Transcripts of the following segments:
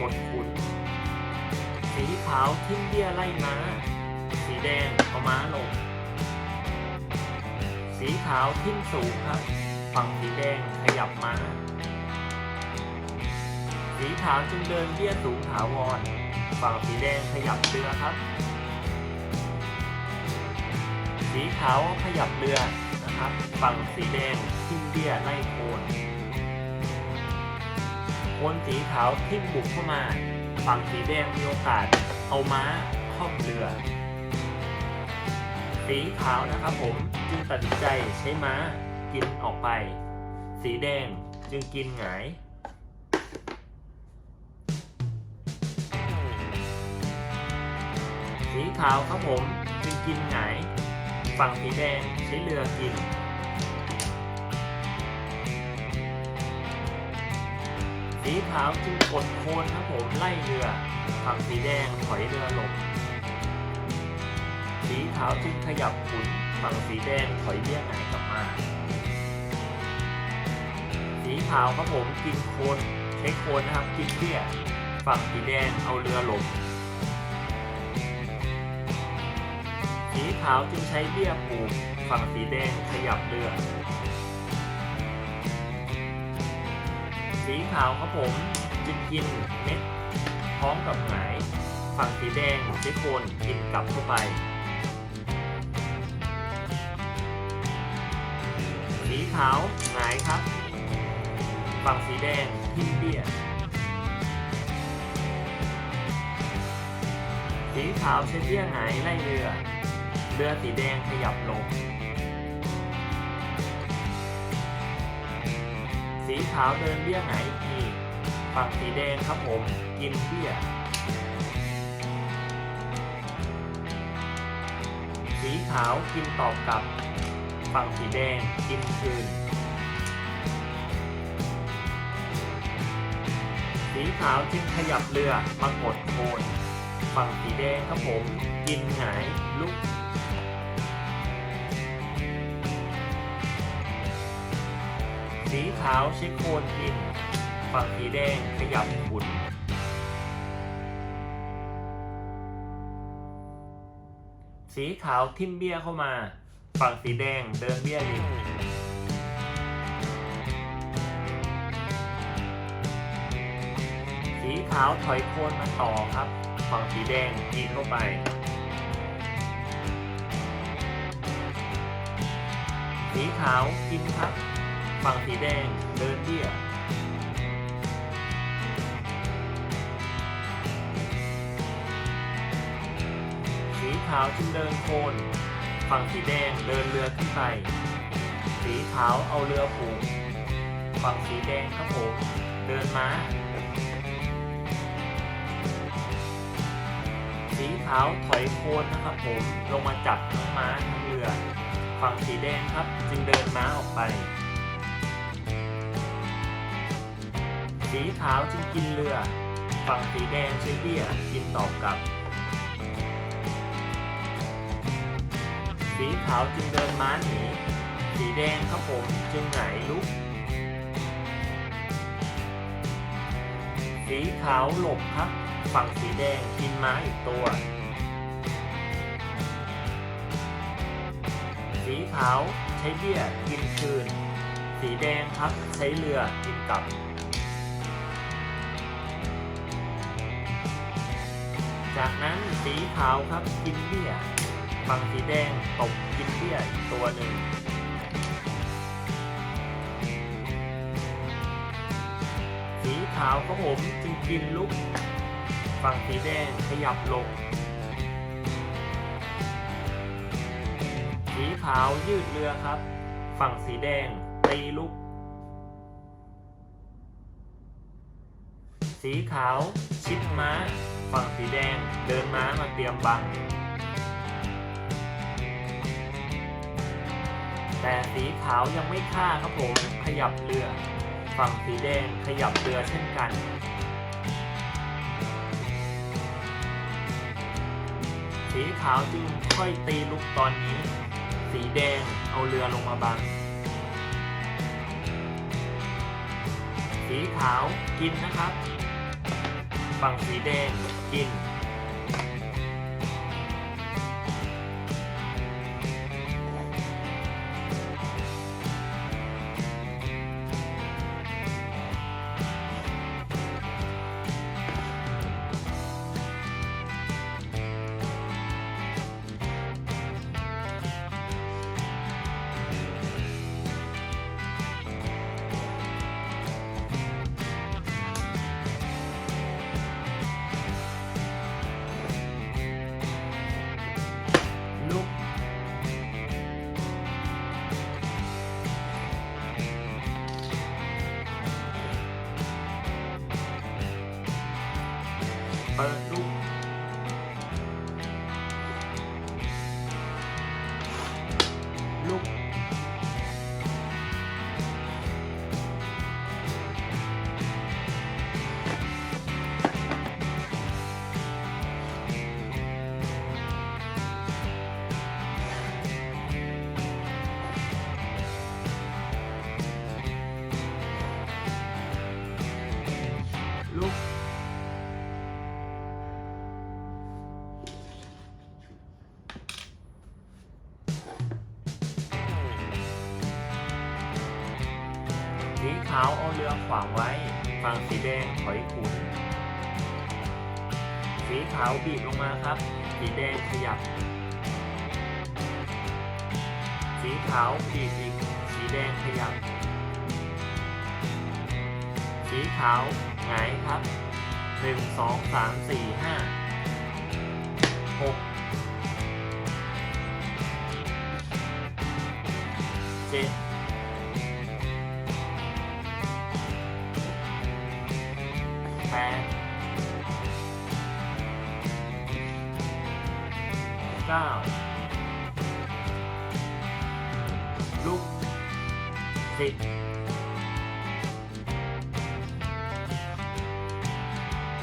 ยับเรือกดขุนสีขาวทิ้งเบี้ยไล่ม้า สีแดงเอาม้าลง สีขาวทิ้งสูงครับ ฝั่งสีแดงขยับม้า สีขาวจึงเดินเบี้ยสูงถาวร ฝั่งสีแดงขยับเรือครับ สีขาวขยับเรือนะครับ ฝั่งสีแดงทิ้งเบี้ยไล่โคน โคนสีขาวทิ้งบุกเข้ามา ฝั่งสีแดงมีโอกาสเอาม้าเข้าเรือ สีขาวนะครับผมจึงตัดสินใจใช้ม้ากินออกไป สีแดงจึงกินหงายสีขาวครับผมจึงกินหงายฝั่งสีแดงใช้เรือกิน สีขาวจึงกดโคนครับผมไล่เรือฝั่งสีแดงถอยเรือหลบ สีขาวจึงขยับขุนฝั่งสีแดงถอยเบี้ยหงายกลับมา สีขาวครับผมกินโคนใช้โคนนะครับกินเบี้ยฝั่งสีแดงเอาเรือหลบ สีขาวจึงใช้เบี้ยผูฝั่งสีแดงขยับเรือ สีขาวครับผมจึงกินเม็ดพร้อมกับหงายฝั่งสีแดงใช้โคนกินกลับเข้าไป สีขาวหงายครับ ฝั่งสีแดงทิ้งเบี้ยสีขาวใช้เบี้ยหงายไล่เรือ เรือสีแดงขยับลง สีขาวเดินเบี้ยหงายอีกทีฝั่งสีแดงครับผมกินเบี้ย สีขาวกินตอบกลับ ฝั่งสีแดงกินคืน สีขาวจึงขยับเรือมากดโคนฝั่งสีแดงครับผม กินหายลุก ขาวใช้โคนกินฝั่งสีแดงขยับขุนสีขาวทิมเบี้ยเข้ามา ฝั่งสีแดงเดินเบี้ยริมสีขาวถอยโคนมาต่อครับ ฝั่งสีแดงยิงเข้าไป สีขาวกินครับ ฝั่งสีแดงเดินเบี้ยสีขาวจึงเดินโคน ฝั่งสีแดงเดินเรือขึ้นไป สีขาวเอาเรือผูก ฝั่งสีแดงครับผมเดินม้า สีขาวถอยโคนนะครับผมลงมาจับทั้งม้าทั้งเรือ ฝั่งสีแดงครับจึงเดินม้าออกไป สีขาวจึงกินเรือ ฝั่งสีแดงใช้เบี้ยกินตอบกลับ สีขาวจึงเดินม้าหนี สีแดงครับผมจึงไหงายลุก สีขาวหลบครับ ฝั่งสีแดงกินม้าอีกตัว สีขาวใช้เบี้ยกินคืน สีแดงครับใช้เรือกินกลับ จากนั้นสีขาวครับกินเบี้ยฝั่งสีแดงตบกินเบี้ยอีกตัวหนึ่งสีขาวครับผมจึงกินลุก ฝั่งสีแดงขยับลง สีขาวยืดเรือครับ ฝั่งสีแดงตีลุก สีขาวชิดม้า ฝั่งสีแดงเดินม้ามาเตรียมบัง แต่สีขาวยังไม่ฆ่าครับผมขยับเรือ ฝั่งสีแดงขยับเรือเช่นกันสีขาวจึงค่อยตีลุกตอนนี้ สีแดงเอาเรือลงมาบัง สีขาวกินนะครับ ฝั่งสีแดง กิ ขวางไว้ ฝั่งสีแดงถอยขุน สีขาวบีบลงมาครับ สีแดงขยับ สีขาวบีบอีก สีแดงขยับ สีขาวหงายครับหนึ่งสองสามสี่ห้าหกเจ็ด แปดเก้าลุกสิบ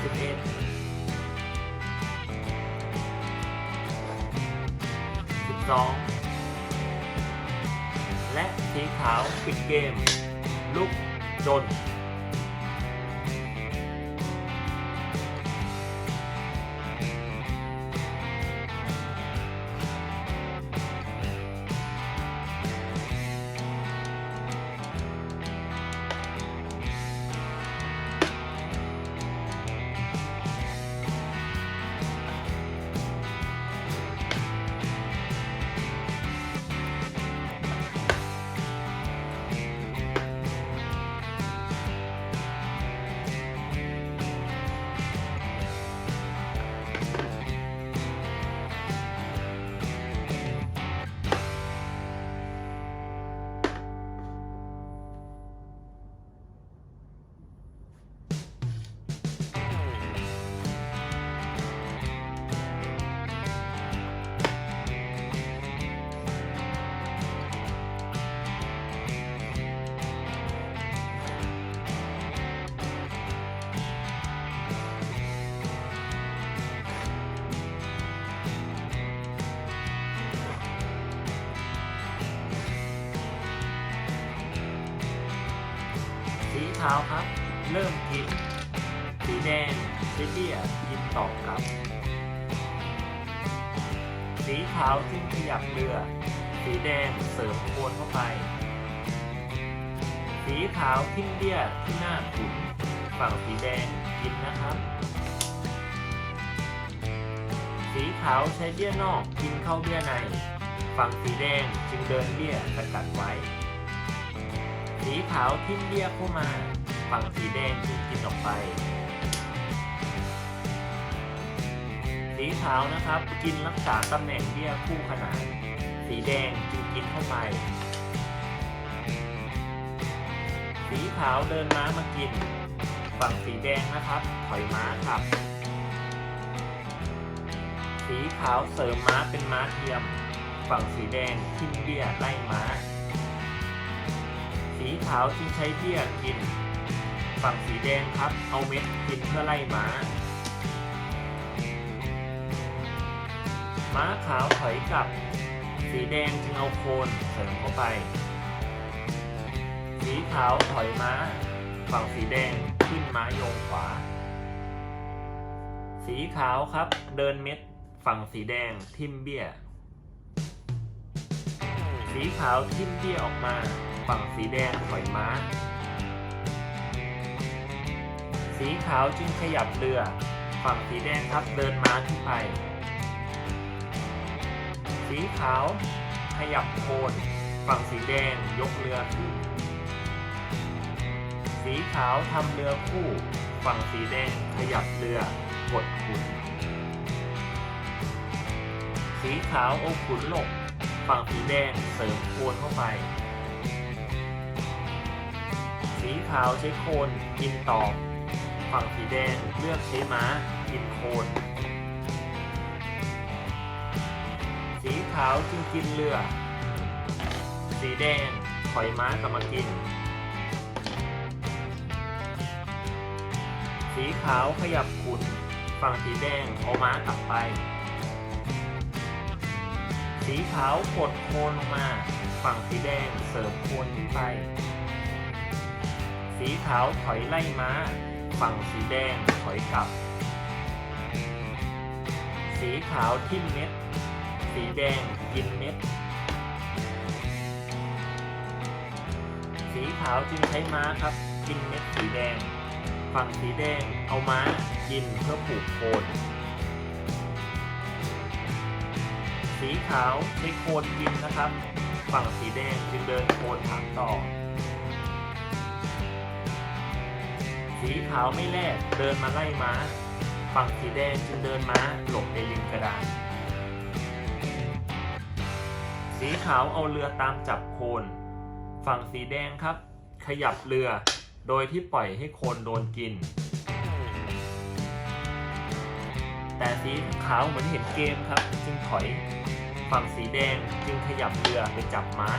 สิบเอ็ดสิบสองและสีขาวปิดเกม ลุกจน สีขาวครับ เริ่มกิน สีแดงซิเบียกินตอบกลับ สีขาวจึงขยับเรือ สีแดงเสริมโคนเข้าไป สีขาวทิ้งเบี้ยที่หน้าขุนฝั่งสีแดงกินนะครับ สีขาวใช้เบี้ยนอกกินเข้าเบี้ยใน ฝั่งสีแดงจึงเดินเบี้ยสกัดไว้ สีขาวทิ้งเบี้ยเข้ามา ฝั่งสีแดงจึงกินออกไป สีขาวนะครับ กินรักษาตำแหน่งเบี้ยคู่ขนาน สีแดงจึงกินเข้าไป สีขาวเดินม้ามากิน ฝั่งสีแดงนะครับ ถอยม้าครับ สีขาวเสริมม้าเป็นม้าเทียม ฝั่งสีแดงทิ้งเบี้ยไล่ม้าสีขาวจึงใช้เบี้ยกิน ฝั่งสีแดงครับ เอาเม็ดกินเพื่อไล่ม้า ม้าขาวถอยกลับ สีแดงจึงเอาโคนเสริมเข้าไป สีขาวถอยม้า ฝั่งสีแดงขึ้นม้าโยงขวา สีขาวครับ เดินเม็ดฝั่งสีแดงทิมเบี้ย สีขาวทิมเบี้ยออกมา ฝั่งสีแดงถอยม้า สีขาวจึงขยับเรือ ฝั่งสีแดงครับเดินม้าขึ้นไป สีขาวขยับโคน ฝั่งสีแดงยกเรือขึ้น สีขาวทำเรือคู่ ฝั่งสีแดงขยับเรือกดขุน สีขาวเอขุนหลบ ฝั่งสีแดงเสริมโคนเข้าไป สีขาวใช้โคนกินตอก ฝั่งสีแดงเลือกใช้ม้ากินโคนสีขาวจึงกินเรือ สีแดงถอยม้ากลับมากิน สีขาวขยับขุนฝั่งสีแดงเอาม้ากลับไป สีขาวกดโคนลงมา ฝั่งสีแดงเสริมโคนขึ้นไป สีขาวถอยไล่ม้า ฝั่งสีแดงถอยกลับ สีขาวทิ่มเม็ด สีแดงกินเม็ด สีขาวจึงใช้ม้าครับ กินเม็ดสีแดง ฝั่งสีแดงเอาม้ากินเพื่อผูกโคนสีขาวใช้โคนกินนะครับ ฝั่งสีแดงจึงเดินโคนถามต่อ สีขาวไม่แลกเดินมาไล่ม้า ฝั่งสีแดงจึงเดินม้าหลบในริมกระดาน สีขาวเอาเรือตามจับโคน ฝั่งสีแดงครับ ขยับเรือโดยที่ปล่อยให้โคนโดนกิน แต่สีขาวเหมือนเห็นเกมครับ จึงถอย ฝั่งสีแดงจึงขยับเรือไปจับม้า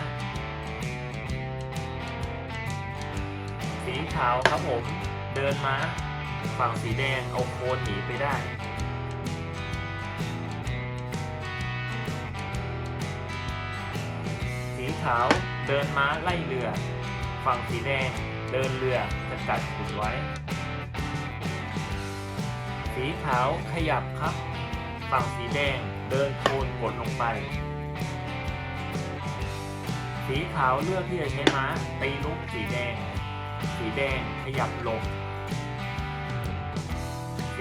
สีขาวครับผม เดินมาฝั่งสีแดงเอาโคนหนีไปได้ สีขาวเดินม้าไล่เรือ ฝั่งสีแดงเดินเรือจะกัดขุนไว้ สีขาวขยับครับ ฝั่งสีแดงเดินโคนกดลงไป สีขาวเลือกที่จะใช้ม้าตีลุกสีแดง สีแดงขยับลง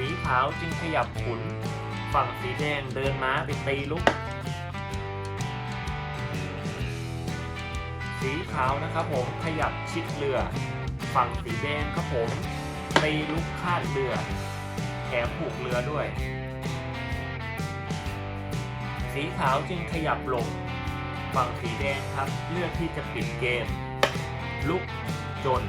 สีขาวจึงขยับขุน ฝั่งสีแดงเดินม้าไปตีลุก สีขาวนะครับผมขยับชิดเรือ ฝั่งสีแดงครับผมตีลุกคาดเรือแถมผูกเรือด้วย สีขาวจึงขยับลง ฝั่งสีแดงครับเลือกที่จะปิดเกม ลุกจน